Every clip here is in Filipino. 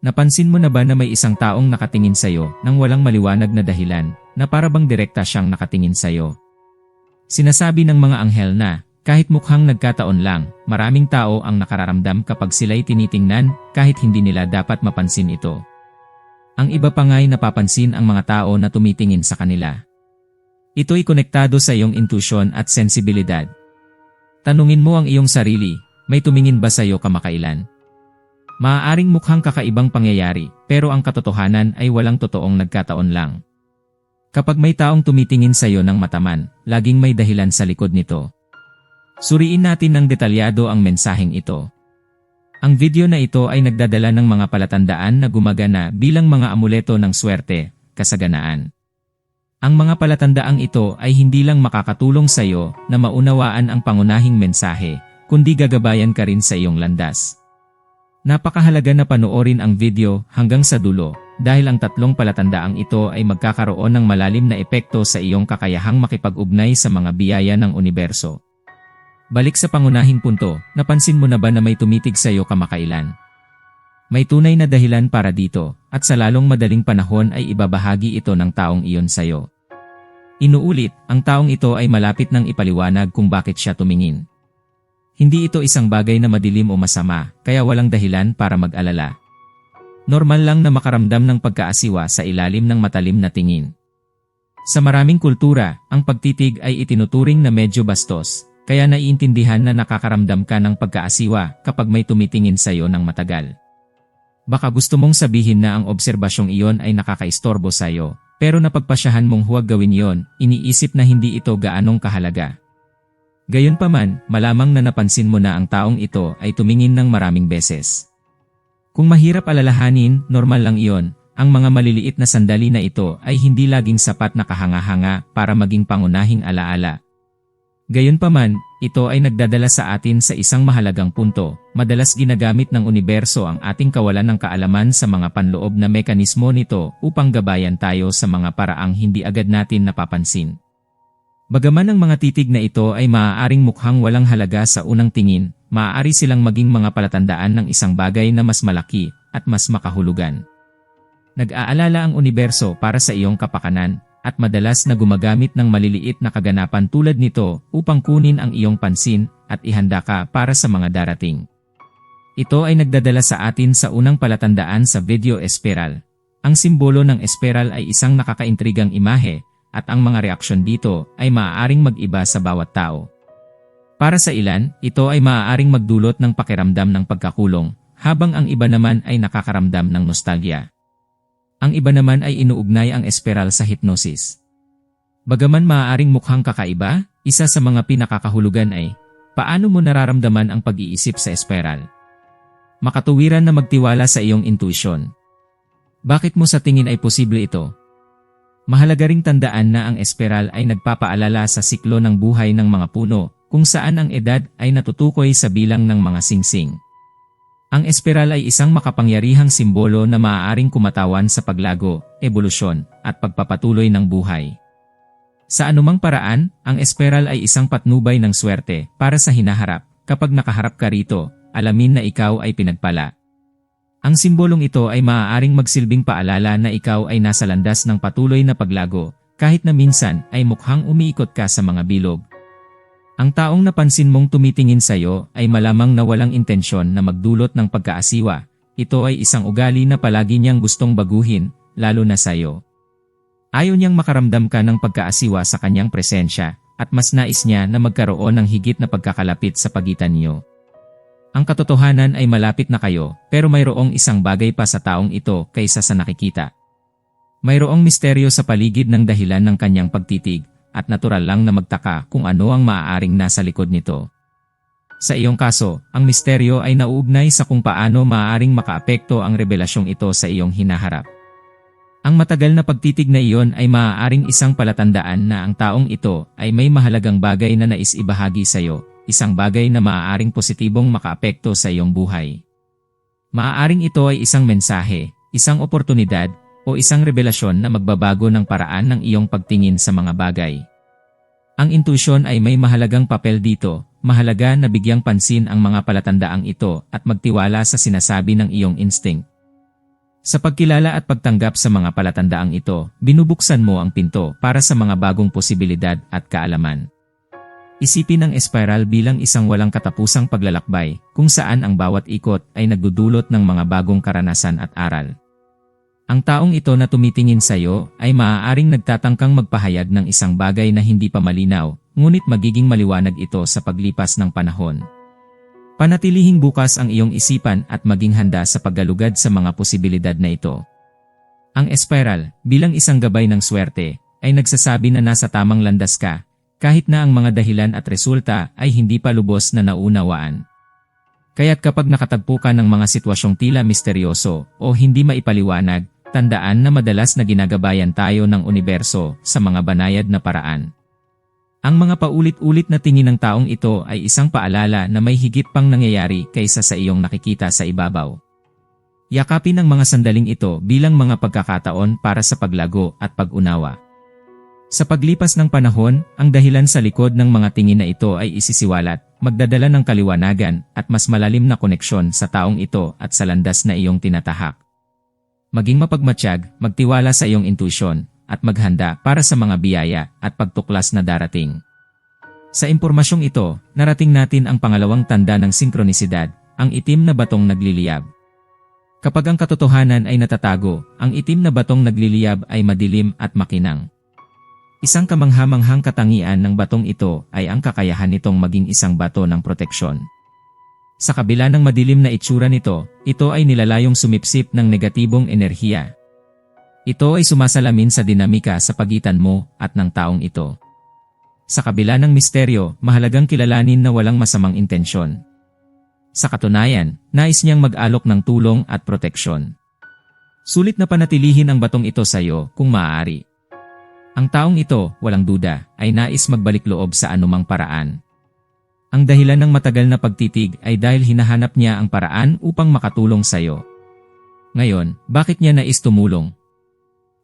Napansin mo na ba na may isang taong nakatingin sa'yo nang walang maliwanag na dahilan na parabang direkta siyang nakatingin sa'yo? Sinasabi ng mga anghel na, kahit mukhang nagkataon lang, maraming tao ang nakararamdam kapag sila'y tinitingnan kahit hindi nila dapat mapansin ito. Ang iba pa nga'y napapansin ang mga tao na tumitingin sa kanila. Ito'y konektado sa iyong intusyon at sensibilidad. Tanungin mo ang iyong sarili, may tumingin ba sa iyo kamakailan? Maaaring mukhang kakaibang pangyayari, pero ang katotohanan ay walang totoong nagkataon lang. Kapag may taong tumitingin sa iyo ng mataman, laging may dahilan sa likod nito. Suriin natin ng detalyado ang mensaheng ito. Ang video na ito ay nagdadala ng mga palatandaan na gumagana bilang mga amuleto ng swerte, kasaganaan. Ang mga palatandaang ito ay hindi lang makakatulong sa iyo na maunawaan ang pangunahing mensahe, kundi gagabayan ka rin sa iyong landas. Napakahalaga na panoorin ang video hanggang sa dulo dahil ang tatlong palatandaang ito ay magkakaroon ng malalim na epekto sa iyong kakayahang makipag-ugnay sa mga biyaya ng universo. Balik sa pangunahing punto, napansin mo na ba na may tumitig sa iyo kamakailan? May tunay na dahilan para dito, at sa lalong madaling panahon ay ibabahagi ito ng taong iyon sa iyo. Inuulit, ang taong ito ay malapit ng ipaliwanag kung bakit siya tumingin. Hindi ito isang bagay na madilim o masama, kaya walang dahilan para mag-alala. Normal lang na makaramdam ng pagkaasiwa sa ilalim ng matalim na tingin. Sa maraming kultura, ang pagtitig ay itinuturing na medyo bastos, kaya naiintindihan na nakakaramdam ka ng pagkaasiwa kapag may tumitingin sa iyo ng matagal. Baka gusto mong sabihin na ang obserbasyong iyon ay nakakaistorbo sa iyo, pero napagpasyahan mong huwag gawin yon, iniisip na hindi ito gaanong kahalaga. Gayunpaman, malamang na napansin mo na ang taong ito ay tumingin ng maraming beses. Kung mahirap alalahanin, normal lang iyon, ang mga maliliit na sandali na ito ay hindi laging sapat na kahanga-hanga para maging pangunahing alaala. Gayunpaman, ito ay nagdadala sa atin sa isang mahalagang punto, madalas ginagamit ng universo ang ating kawalan ng kaalaman sa mga panloob na mekanismo nito upang gabayan tayo sa mga paraang hindi agad natin napapansin. Bagaman ang mga titig na ito ay maaaring mukhang walang halaga sa unang tingin, maaari silang maging mga palatandaan ng isang bagay na mas malaki at mas makahulugan. Nag-aalala ang universo para sa iyong kapakanan, at madalas na gumagamit ng maliliit na kaganapan tulad nito upang kunin ang iyong pansin at ihanda ka para sa mga darating. Ito ay nagdadala sa atin sa unang palatandaan sa video espiral. Ang simbolo ng espiral ay isang nakakaintrigang imahe at ang mga reaksyon dito ay maaaring mag-iba sa bawat tao. Para sa ilan, ito ay maaaring magdulot ng pakiramdam ng pagkakulong, habang ang iba naman ay nakakaramdam ng nostalgia. Ang iba naman ay inuugnay ang espiral sa hypnosis. Bagaman maaaring mukhang kakaiba, isa sa mga pinakakahulugan ay, paano mo nararamdaman ang pag-iisip sa espiral? Makatuwiran na magtiwala sa iyong intuition. Bakit mo sa tingin ay posible ito? Mahalaga ring tandaan na ang espiral ay nagpapaalala sa siklo ng buhay ng mga puno, kung saan ang edad ay natutukoy sa bilang ng mga singsing. Ang espiral ay isang makapangyarihang simbolo na maaaring kumatawan sa paglago, ebolusyon, at pagpapatuloy ng buhay. Sa anumang paraan, ang espiral ay isang patnubay ng swerte para sa hinaharap. Kapag nakaharap ka rito, alamin na ikaw ay pinagpala. Ang simbolong ito ay maaaring magsilbing paalala na ikaw ay nasa landas ng patuloy na paglago, kahit na minsan ay mukhang umiikot ka sa mga bilog. Ang taong napansin mong tumitingin sa iyo ay malamang na walang intensyon na magdulot ng pagkaasiwa. Ito ay isang ugali na palagi niyang gustong baguhin, lalo na sa iyo. Ayaw niyang makaramdam ka ng pagkaasiwa sa kanyang presensya, at mas nais niya na magkaroon ng higit na pagkakalapit sa pagitan niyo. Ang katotohanan ay malapit na kayo, pero mayroong isang bagay pa sa taong ito kaysa sa nakikita. Mayroong misteryo sa paligid ng dahilan ng kanyang pagtitig, at natural lang na magtaka kung ano ang maaaring nasa likod nito. Sa iyong kaso, ang misteryo ay nauugnay sa kung paano maaaring makaapekto ang revelasyong ito sa iyong hinaharap. Ang matagal na pagtitig na iyon ay maaaring isang palatandaan na ang taong ito ay may mahalagang bagay na nais ibahagi sa iyo isang bagay na maaaring positibong makaapekto sa iyong buhay. Maaaring ito ay isang mensahe, isang oportunidad, o isang revelasyon na magbabago ng paraan ng iyong pagtingin sa mga bagay. Ang intusyon ay may mahalagang papel dito, mahalaga na bigyang pansin ang mga palatandaang ito at magtiwala sa sinasabi ng iyong instinct. Sa pagkilala at pagtanggap sa mga palatandaang ito, binubuksan mo ang pinto para sa mga bagong posibilidad at kaalaman. Isipin ang espiral bilang isang walang katapusang paglalakbay kung saan ang bawat ikot ay nagdudulot ng mga bagong karanasan at aral. Ang taong ito na tumitingin sa iyo ay maaaring nagtatangkang magpahayag ng isang bagay na hindi pa malinaw, ngunit magiging maliwanag ito sa paglipas ng panahon. Panatilihing bukas ang iyong isipan at maging handa sa paggalugad sa mga posibilidad na ito. Ang espiral, bilang isang gabay ng swerte, ay nagsasabi na nasa tamang landas ka, kahit na ang mga dahilan at resulta ay hindi pa lubos na naunawaan. Kaya't kapag nakatagpo ka ng mga sitwasyong tila misteryoso o hindi maipaliwanag, tandaan na madalas na ginagabayan tayo ng universo sa mga banayad na paraan. Ang mga paulit-ulit na tingin ng taong ito ay isang paalala na may higit pang nangyayari kaysa sa iyong nakikita sa ibabaw. Yakapin ang mga sandaling ito bilang mga pagkakataon para sa paglago at pag-unawa. Sa paglipas ng panahon, ang dahilan sa likod ng mga tingin na ito ay isisiwalat, magdadala ng kaliwanagan at mas malalim na koneksyon sa taong ito at sa landas na iyong tinatahak. Maging mapagmatsyag, magtiwala sa iyong intuisyon, at maghanda para sa mga biyaya at pagtuklas na darating. Sa impormasyong ito, narating natin ang pangalawang tanda ng sinkronisidad, ang itim na batong nagliliyab. Kapag ang katotohanan ay natatago, ang itim na batong nagliliyab ay madilim at makinang. Isang kamanghamanghang katangian ng batong ito ay ang kakayahan nitong maging isang bato ng proteksyon. Sa kabila ng madilim na itsura nito, ito ay nilalayong sumipsip ng negatibong enerhiya, ito ay sumasalamin sa dinamika sa pagitan mo at ng taong ito. Sa kabila ng misteryo, mahalagang kilalanin na walang masamang intensyon. Sa katunayan, nais niyang mag-alok ng tulong at proteksyon. Sulit na panatilihin ang batong ito sa iyo kung maaari. Ang taong ito, walang duda, ay nais magbalik loob sa anumang paraan. Ang dahilan ng matagal na pagtitig ay dahil hinahanap niya ang paraan upang makatulong sa iyo. Ngayon, bakit niya nais tumulong?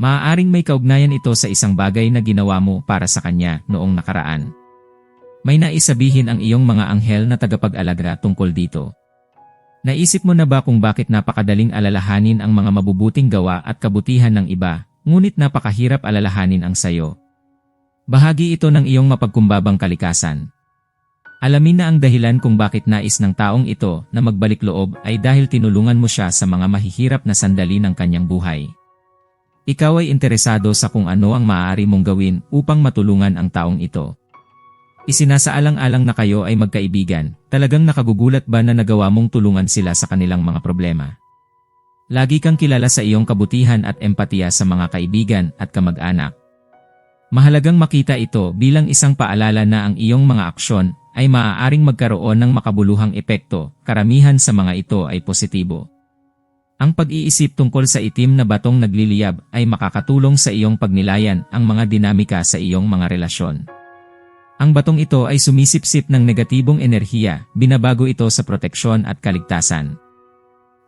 Maaaring may kaugnayan ito sa isang bagay na ginawa mo para sa kanya noong nakaraan. May naisabihin ang iyong mga anghel na tagapag-alaga tungkol dito. Naisip mo na ba kung bakit napakadaling alalahanin ang mga mabubuting gawa at kabutihan ng iba, ngunit napakahirap alalahanin ang sayo? Bahagi ito ng iyong mapagkumbabang kalikasan. Alamin na ang dahilan kung bakit nais ng taong ito na magbalik loob ay dahil tinulungan mo siya sa mga mahihirap na sandali ng kanyang buhay. Ikaw ay interesado sa kung ano ang maaari mong gawin upang matulungan ang taong ito. Isinasaalang-alang na kayo ay magkaibigan, talagang nakagugulat ba na nagawa mong tulungan sila sa kanilang mga problema? Lagi kang kilala sa iyong kabutihan at empatiya sa mga kaibigan at kamag-anak. Mahalagang makita ito bilang isang paalala na ang iyong mga aksyon ay maaaring magkaroon ng makabuluhang epekto, karamihan sa mga ito ay positibo. Ang pag-iisip tungkol sa itim na batong nagliliyab ay makakatulong sa iyong pagnilayan ang mga dinamika sa iyong mga relasyon. Ang batong ito ay sumisipsip ng negatibong enerhiya, binabago ito sa proteksyon at kaligtasan.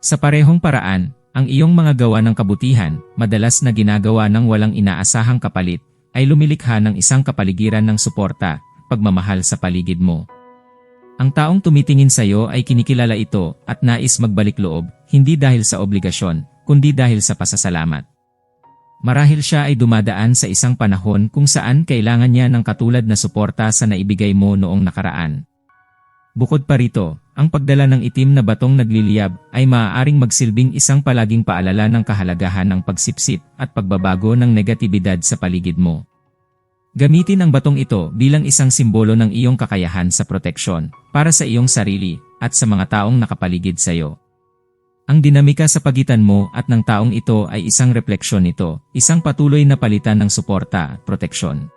Sa parehong paraan, ang iyong mga gawa ng kabutihan, madalas na ginagawa ng walang inaasahang kapalit, ay lumilikha ng isang kapaligiran ng suporta, pagmamahal sa paligid mo. Ang taong tumitingin sa iyo ay kinikilala ito at nais magbalik loob, hindi dahil sa obligasyon, kundi dahil sa pasasalamat. Marahil siya ay dumadaan sa isang panahon kung saan kailangan niya ng katulad na suporta sa naibigay mo noong nakaraan. Bukod pa rito, ang pagdala ng itim na batong nagliliyab ay maaaring magsilbing isang palaging paalala ng kahalagahan ng pagsipsip at pagbabago ng negatibidad sa paligid mo. Gamitin ang batong ito bilang isang simbolo ng iyong kakayahan sa proteksyon para sa iyong sarili at sa mga taong nakapaligid sa iyo. Ang dinamika sa pagitan mo at ng taong ito ay isang refleksyon nito, isang patuloy na palitan ng suporta at proteksyon.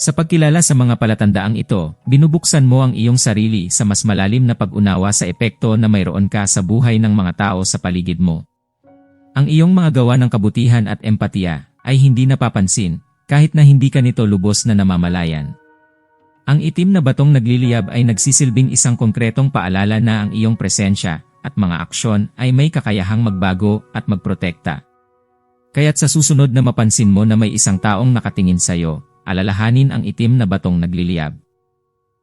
Sa pagkilala sa mga palatandaang ito, binubuksan mo ang iyong sarili sa mas malalim na pag-unawa sa epekto na mayroon ka sa buhay ng mga tao sa paligid mo. Ang iyong mga gawa ng kabutihan at empatiya ay hindi napapansin kahit na hindi ka nito lubos na namamalayan. Ang itim na batong nagliliyab ay nagsisilbing isang konkretong paalala na ang iyong presensya at mga aksyon ay may kakayahang magbago at magprotekta. Kaya't sa susunod na mapansin mo na may isang taong nakatingin sa iyo, alalahanin ang itim na batong nagliliyab.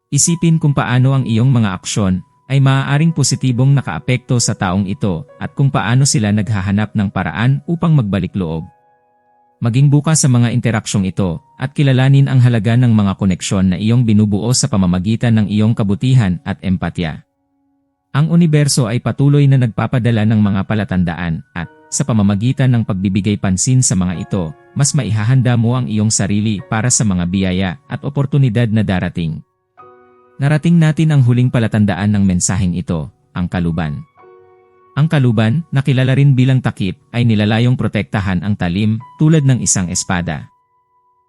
Isipin kung paano ang iyong mga aksyon ay maaaring positibong nakaapekto sa taong ito at kung paano sila naghahanap ng paraan upang magbalik loob. Maging bukas sa mga interaksyong ito at kilalanin ang halaga ng mga koneksyon na iyong binubuo sa pamamagitan ng iyong kabutihan at empatya. Ang universo ay patuloy na nagpapadala ng mga palatandaan at, sa pamamagitan ng pagbibigay pansin sa mga ito, mas maihahanda mo ang iyong sarili para sa mga biyaya at oportunidad na darating. Narating natin ang huling palatandaan ng mensaheng ito, ang kaluban. Ang kaluban, na kilala rin bilang takip, ay nilalayong protektahan ang talim tulad ng isang espada.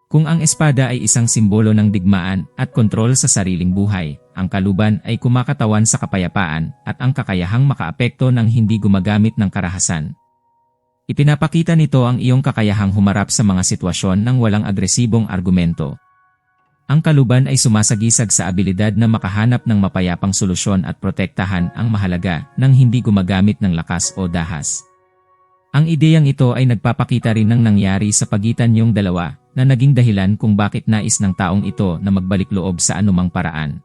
Kung ang espada ay isang simbolo ng digmaan at kontrol sa sariling buhay, ang kaluban ay kumakatawan sa kapayapaan at ang kakayahang makaapekto ng hindi gumagamit ng karahasan. Ipinapakita nito ang iyong kakayahang humarap sa mga sitwasyon ng walang agresibong argumento. Ang kaluban ay sumasagisag sa abilidad na makahanap ng mapayapang solusyon at protektahan ang mahalaga nang hindi gumagamit ng lakas o dahas. Ang ideyang ito ay nagpapakita rin ng nangyari sa pagitan niyong dalawa na naging dahilan kung bakit nais ng taong ito na magbalik loob sa anumang paraan.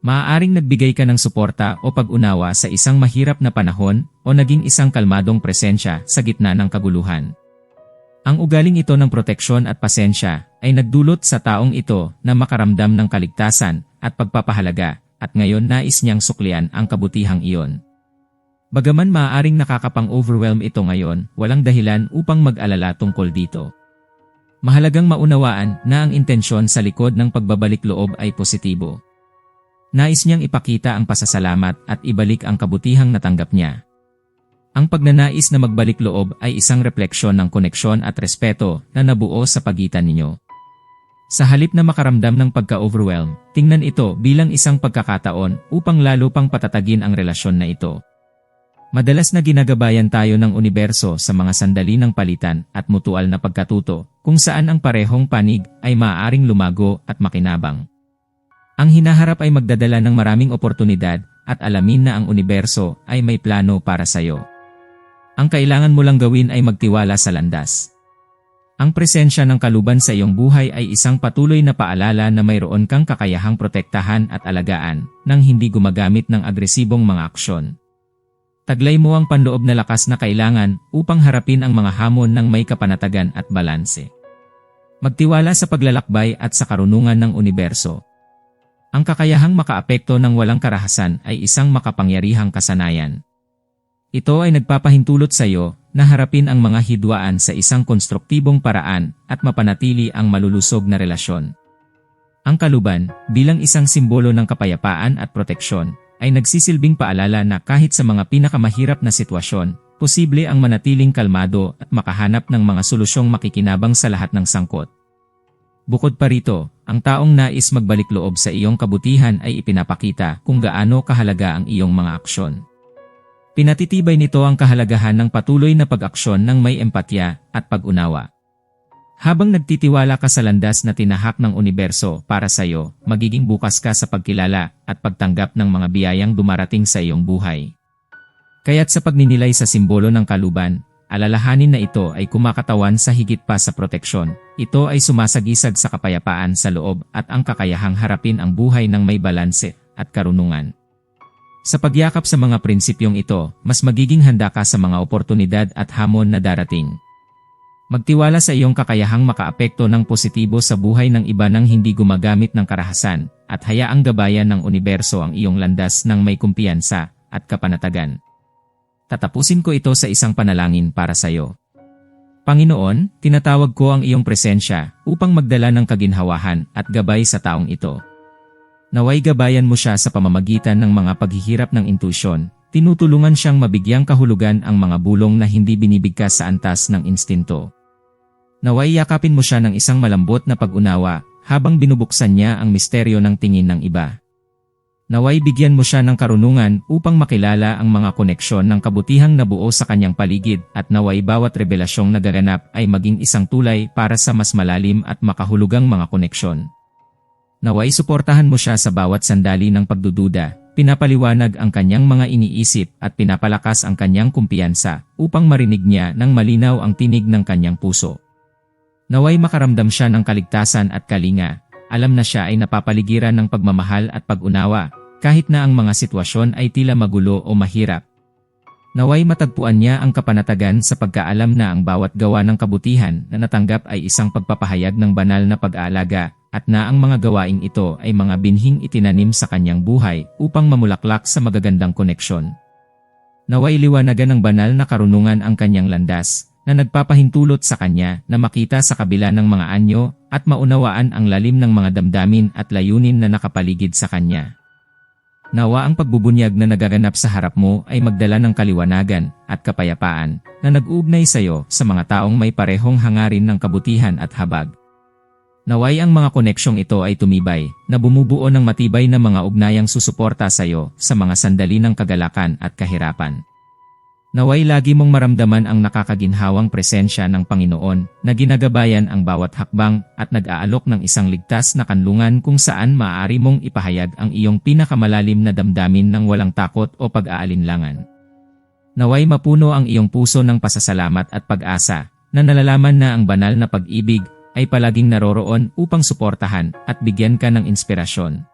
Maaaring nagbigay ka ng suporta o pag-unawa sa isang mahirap na panahon o naging isang kalmadong presensya sa gitna ng kaguluhan. Ang ugaling ito ng proteksyon at pasensya ay nagdulot sa taong ito na makaramdam ng kaligtasan at pagpapahalaga at ngayon nais niyang suklian ang kabutihang iyon. Bagaman maaaring nakakapang-overwhelm ito ngayon, walang dahilan upang mag-alala tungkol dito. Mahalagang maunawaan na ang intensyon sa likod ng pagbabalik loob ay positibo. Nais niyang ipakita ang pasasalamat at ibalik ang kabutihang natanggap niya. Ang pagnanais na magbalik loob ay isang refleksyon ng koneksyon at respeto na nabuo sa pagitan ninyo. Sa halip na makaramdam ng pagka-overwhelm, tingnan ito bilang isang pagkakataon upang lalo pang patatagin ang relasyon na ito. Madalas na ginagabayan tayo ng universo sa mga sandali ng palitan at mutual na pagkatuto, kung saan ang parehong panig ay maaaring lumago at makinabang. Ang hinaharap ay magdadala ng maraming oportunidad at alamin na ang universo ay may plano para sa iyo. Ang kailangan mo lang gawin ay magtiwala sa landas. Ang presensya ng kaluban sa iyong buhay ay isang patuloy na paalala na mayroon kang kakayahang protektahan at alagaan nang hindi gumagamit ng agresibong mga aksyon. Taglay mo ang panloob na lakas na kailangan upang harapin ang mga hamon ng may kapanatagan at balanse. Magtiwala sa paglalakbay at sa karunungan ng universo. Ang kakayahang makaapekto ng walang karahasan ay isang makapangyarihang kasanayan. Ito ay nagpapahintulot sa iyo na harapin ang mga hidwaan sa isang konstruktibong paraan at mapanatili ang malulusog na relasyon. Ang kaluban, bilang isang simbolo ng kapayapaan at proteksyon, ay nagsisilbing paalala na kahit sa mga pinakamahirap na sitwasyon, posible ang manatiling kalmado at makahanap ng mga solusyong makikinabang sa lahat ng sangkot. Bukod pa rito, ang taong nais magbalik loob sa iyong kabutihan ay ipinapakita kung gaano kahalaga ang iyong mga aksyon. Pinatitibay nito ang kahalagahan ng patuloy na pag-aksyon ng may empatya at pag-unawa. Habang nagtitiwala ka sa landas na tinahak ng universo para sa iyo, magiging bukas ka sa pagkilala at pagtanggap ng mga biyayang dumarating sa iyong buhay. Kaya't sa pagninilay sa simbolo ng kaluban, alalahanin na ito ay kumakatawan sa higit pa sa proteksyon. Ito ay sumasagisag sa kapayapaan sa loob at ang kakayahang harapin ang buhay ng may balanse at karunungan. Sa pagyakap sa mga prinsipyong ito, mas magiging handa ka sa mga oportunidad at hamon na darating. Magtiwala sa iyong kakayahang makaapekto ng positibo sa buhay ng iba nang hindi gumagamit ng karahasan, at hayaang gabayan ng universo ang iyong landas ng may kumpiyansa at kapanatagan. Tatapusin ko ito sa isang panalangin para sa iyo. Panginoon, tinatawag ko ang iyong presensya upang magdala ng kaginhawahan at gabay sa taong ito. Naway gabayan mo siya sa pamamagitan ng mga paghihirap ng intusyon, tinutulungan siyang mabigyang kahulugan ang mga bulong na hindi binibigkas sa antas ng instinto. Naway yakapin mo siya ng isang malambot na pag-unawa habang binubuksan niya ang misteryo ng tingin ng iba. Naway bigyan mo siya ng karunungan upang makilala ang mga koneksyon ng kabutihang nabuo sa kanyang paligid at naway bawat revelasyong nagaganap ay maging isang tulay para sa mas malalim at makahulugang mga koneksyon. Naway suportahan mo siya sa bawat sandali ng pagdududa, pinapaliwanag ang kanyang mga iniisip at pinapalakas ang kanyang kumpiyansa upang marinig niya ng malinaw ang tinig ng kanyang puso. Naway makaramdam siya ng kaligtasan at kalinga, alam na siya ay napapaligiran ng pagmamahal at pag-unawa, kahit na ang mga sitwasyon ay tila magulo o mahirap. Naway matagpuan niya ang kapanatagan sa pagkaalam na ang bawat gawa ng kabutihan na natanggap ay isang pagpapahayag ng banal na pag-aalaga at na ang mga gawaing ito ay mga binhing itinanim sa kanyang buhay upang mamulaklak sa magagandang koneksyon. Naway liwanagan ng banal na karunungan ang kanyang landas na nagpapahintulot sa kanya na makita sa kabila ng mga anyo at maunawaan ang lalim ng mga damdamin at layunin na nakapaligid sa kanya. Nawa ang pagbubunyag na nagaganap sa harap mo ay magdala ng kaliwanagan at kapayapaan na nag-uugnay sa iyo sa mga taong may parehong hangarin ng kabutihan at habag. Naway ang mga koneksyong ito ay tumibay na bumubuo ng matibay na mga ugnayang susuporta sa iyo sa mga sandali ng kagalakan at kahirapan. Naway lagi mong maramdaman ang nakakaginhawang presensya ng Panginoon na ginagabayan ang bawat hakbang at nag-aalok ng isang ligtas na kanlungan kung saan maaari mong ipahayag ang iyong pinakamalalim na damdamin ng walang takot o pag-aalinlangan. Naway mapuno ang iyong puso ng pasasalamat at pag-asa na nalalaman na ang banal na pag-ibig ay palaging naroroon upang suportahan at bigyan ka ng inspirasyon.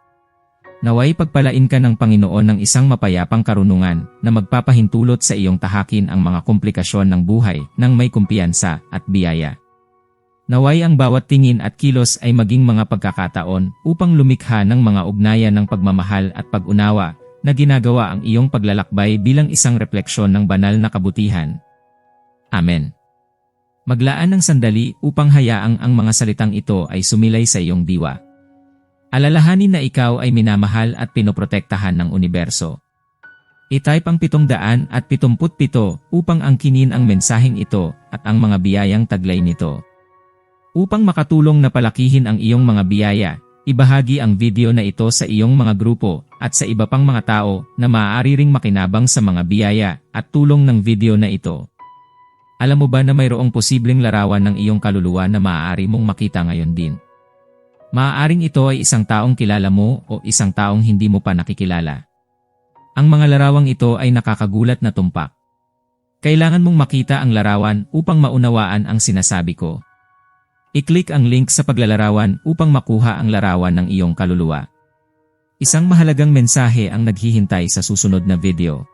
Naway pagpalain ka ng Panginoon ng isang mapayapang karunungan na magpapahintulot sa iyong tahakin ang mga komplikasyon ng buhay ng may kumpiyansa at biyaya. Naway ang bawat tingin at kilos ay maging mga pagkakataon upang lumikha ng mga ugnayan ng pagmamahal at pag-unawa na ginagawa ang iyong paglalakbay bilang isang refleksyon ng banal na kabutihan. Amen. Maglaan ng sandali upang hayaang ang mga salitang ito ay sumilay sa iyong diwa. Alalahanin na ikaw ay minamahal at pinoprotektahan ng universo. I-type ang 777 upang angkinin ang mensaheng ito at ang mga biyayang taglay nito. Upang makatulong na palakihin ang iyong mga biyaya, ibahagi ang video na ito sa iyong mga grupo at sa iba pang mga tao na maaari ring makinabang sa mga biyaya at tulong ng video na ito. Alam mo ba na mayroong posibleng larawan ng iyong kaluluwa na maaari mong makita ngayon din? Maaaring ito ay isang taong kilala mo o isang taong hindi mo pa nakikilala. Ang mga larawang ito ay nakakagulat na tumpak. Kailangan mong makita ang larawan upang maunawaan ang sinasabi ko. I-click ang link sa paglalarawan upang makuha ang larawan ng iyong kaluluwa. Isang mahalagang mensahe ang naghihintay sa susunod na video.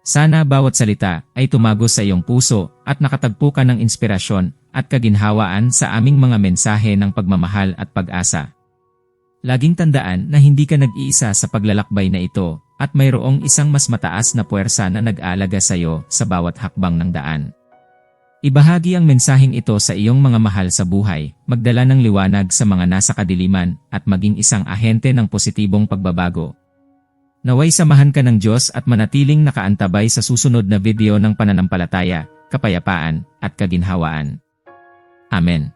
Sana bawat salita ay tumagos sa iyong puso at nakatagpo ka ng inspirasyon at kaginhawaan sa aming mga mensahe ng pagmamahal at pag-asa. Laging tandaan na hindi ka nag-iisa sa paglalakbay na ito at mayroong isang mas mataas na puwersa na nag-aalaga sa iyo sa bawat hakbang ng daan. Ibahagi ang mensaheng ito sa iyong mga mahal sa buhay, magdala ng liwanag sa mga nasa kadiliman at maging isang ahente ng positibong pagbabago. Naway samahan ka ng Diyos at manatiling nakaantabay sa susunod na video ng pananampalataya, kapayapaan, at kaginhawaan. Amen.